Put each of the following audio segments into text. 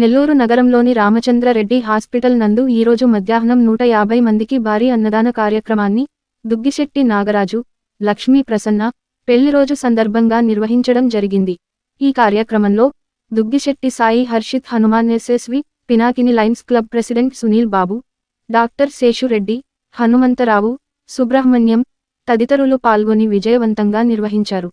నెల్లూరు నగరంలోని రామచంద్రరెడ్డి హాస్పిటల్ నందు ఈరోజు మధ్యాహ్నం నూట యాభై మందికి భారీ అన్నదాన కార్యక్రమాన్ని దుగ్గిశెట్టి నాగరాజు లక్ష్మీ ప్రసన్న పెళ్ళి రోజు సందర్భంగా నిర్వహించడం జరిగింది. ఈ కార్యక్రమంలో Duggisetti Sai Harshit Hanuman SSV Pinakini lions club president Sunil Babu doctor Seshu Reddy Hanumantha Rao Subrahmanyam తదితరులు పాల్గొని విజయవంతంగా నిర్వహించారు.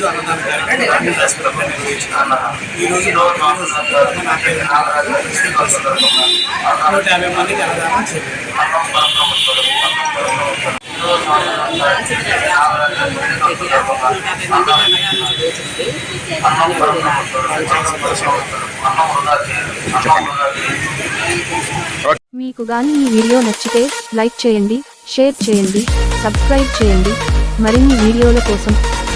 ప్రతిరోజు అన్నదాన కార్యక్రమం రాష్ట్రంలో నిర్వహించిన ఈరోజు నూట యాభై మందికి అన్నదానం చేయాలి మీకు గాని ఈ వీడియో నచ్చితే లైక్ చేయండి షేర్ చేయండి సబ్స్క్రైబ్ చేయండి. మరిన్ని వీడియోల కోసం